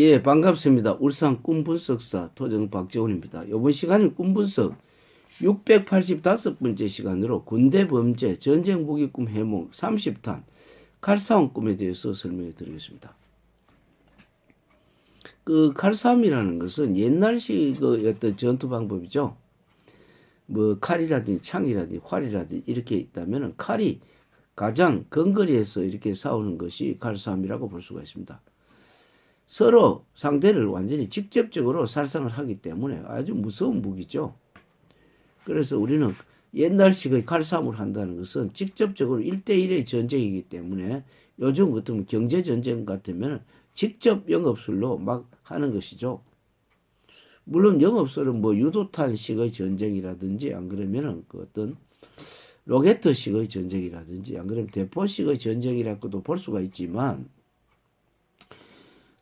예, 반갑습니다. 울산 꿈분석사 토정 박재훈입니다. 이번 시간은 꿈분석 685번째 시간으로 군대 범죄, 전쟁 무기 꿈 해몽 30탄 칼싸움 꿈에 대해서 설명해 드리겠습니다. 그 칼싸움이라는 것은 옛날식 어떤 전투 방법이죠. 뭐 칼이라든지 창이라든지 활이라든지 이렇게 있다면 칼이 가장 근거리에서 이렇게 싸우는 것이 칼싸움이라고 볼 수가 있습니다. 서로 상대를 완전히 직접적으로 살상을 하기 때문에 아주 무서운 무기죠. 그래서 우리는 옛날식의 칼싸움을 한다는 것은 직접적으로 1대1의 전쟁이기 때문에 요즘 같으면 경제전쟁 같으면 직접 영업술로 막 하는 것이죠. 물론 영업술은 뭐 유도탄식의 전쟁이라든지 안 그러면은 그 어떤 로켓식의 전쟁이라든지 안 그러면 대포식의 전쟁이라고도 볼 수가 있지만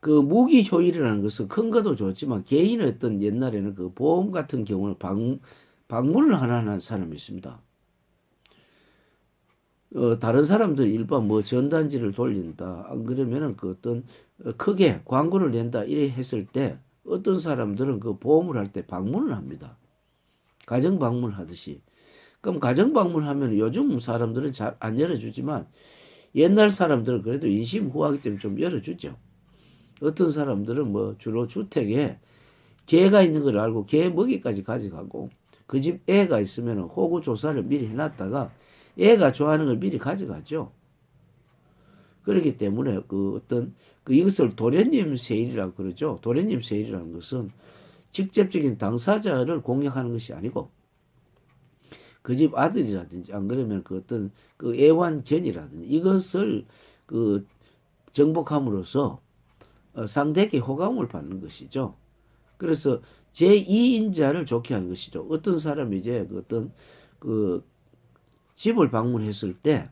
그 무기 효율이라는 것은 큰 것도 좋지만 개인의 어떤 옛날에는 그 보험 같은 경우는 방, 방문을 하나 하는 사람이 있습니다. 어, 다른 사람들 일반 뭐 전단지를 돌린다. 안 그러면은 그 어떤 크게 광고를 낸다. 이래 했을 때 어떤 사람들은 그 보험을 할 때 방문을 합니다. 가정 방문 하듯이. 그럼 가정 방문하면 요즘 사람들은 잘 안 열어주지만 옛날 사람들은 그래도 인심 후하기 때문에 좀 열어주죠. 어떤 사람들은 뭐 주로 주택에 개가 있는 걸 알고 개 먹이까지 가져가고 그 집 애가 있으면 호구 조사를 미리 해놨다가 애가 좋아하는 걸 미리 가져가죠. 그렇기 때문에 그 어떤 그 이것을 도련님 세일이라고 그러죠. 도련님 세일이라는 것은 직접적인 당사자를 공략하는 것이 아니고 그 집 아들이라든지 안 그러면 그 어떤 그 애완견이라든지 이것을 그 정복함으로써 어, 상대에게 호감을 받는 것이죠. 그래서 제2인자를 좋게 하는 것이죠. 어떤 사람이 이제 그 어떤 그 집을 방문했을 때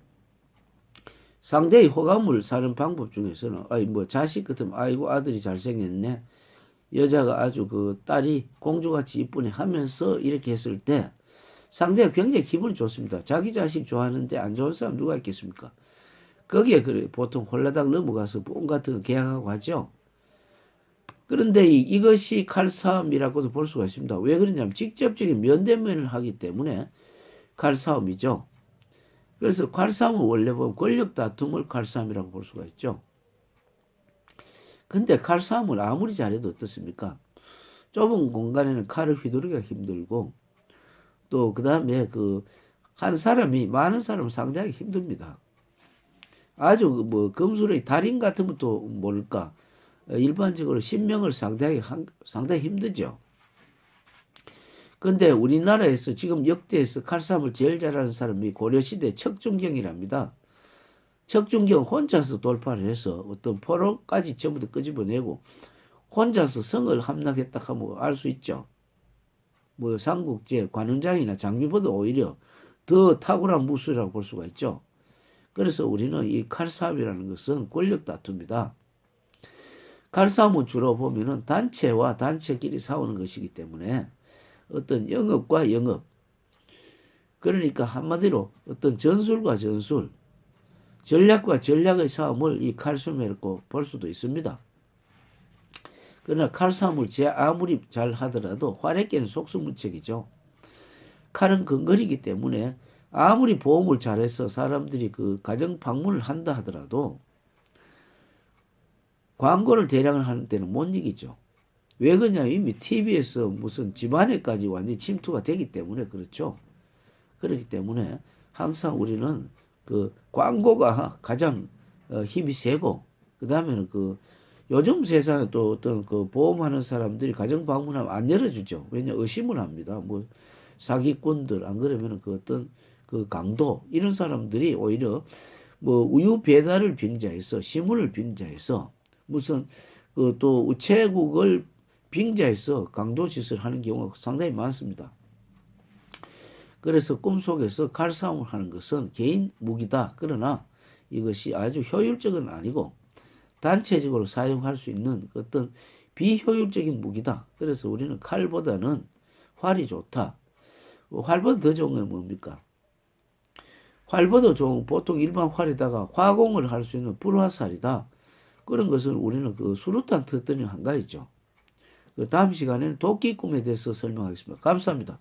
상대의 호감을 사는 방법 중에서는 아이 뭐 자식 같으면 아이고 아들이 잘생겼네. 여자가 아주 그 딸이 공주같이 이쁘네 하면서 이렇게 했을 때 상대가 굉장히 기분이 좋습니다. 자기 자식 좋아하는데 안 좋은 사람 누가 있겠습니까? 거기에 보통 홀라당 넘어가서 뽕 같은 거 계약하고 하죠. 그런데 이, 이것이 칼싸움이라고도 볼 수가 있습니다. 왜 그러냐면 직접적인 면대면을 하기 때문에 칼싸움이죠. 그래서 칼싸움은 원래 보면 권력 다툼을 칼싸움이라고 볼 수가 있죠. 근데 칼싸움을 아무리 잘해도 어떻습니까? 좁은 공간에는 칼을 휘두르기가 힘들고 또 그 다음에 그 한 사람이 많은 사람을 상대하기 힘듭니다. 아주 뭐 금술의 달인 같은 것도 모를까 일반적으로 신명을 상대하기 한, 상당히 힘들죠. 근데 우리나라에서 지금 역대에서 칼싸움을 제일 잘하는 사람이 고려시대 척준경이랍니다. 척준경 혼자서 돌파를 해서 어떤 포로까지 전부 다 끄집어내고 혼자서 성을 함락했다 하면 알 수 있죠. 뭐 삼국제 관훈장이나 장비보다 오히려 더 탁월한 무술이라고 볼 수가 있죠. 그래서 우리는 이 칼싸움이라는 것은 권력 다툼이다. 칼싸움은 주로 보면은 단체와 단체끼리 싸우는 것이기 때문에 어떤 영업과 영업 그러니까 한마디로 어떤 전술과 전술 전략과 전략의 싸움을 이 칼싸움이라고 볼 수도 있습니다. 그러나 칼싸움을 제 아무리 잘 하더라도 활에게는 속수무책이죠. 칼은 근거리기 때문에 아무리 보험을 잘해서 사람들이 그 가정 방문을 한다 하더라도 광고를 대량을 하는 때는 못 이기죠. 왜 그러냐 이미 TV에서 무슨 집안에까지 완전히 침투가 되기 때문에 그렇죠. 그렇기 때문에 항상 우리는 그 광고가 가장 어, 힘이 세고 그 다음에는 그 요즘 세상에 또 어떤 그 보험하는 사람들이 가정 방문하면 안 열어주죠. 왜냐 의심을 합니다. 뭐 사기꾼들 안 그러면은 그 어떤 그 강도 이런 사람들이 오히려 뭐 우유 배달을 빙자해서 시문을 빙자해서 무슨 그 또 우체국을 빙자해서 강도 짓을 하는 경우가 상당히 많습니다. 그래서 꿈속에서 칼싸움을 하는 것은 개인 무기다. 그러나 이것이 아주 효율적은 아니고 단체적으로 사용할 수 있는 어떤 비효율적인 무기다. 그래서 우리는 칼보다는 활이 좋다. 활보다 더 좋은 건 뭡니까? 활보다 좋은 보통 일반 활에다가 화공을 할 수 있는 불화살이다. 그런 것은 우리는 그 수류탄 터뜨리는 한가했죠. 그 다음 시간에는 도끼 꿈에 대해서 설명하겠습니다. 감사합니다.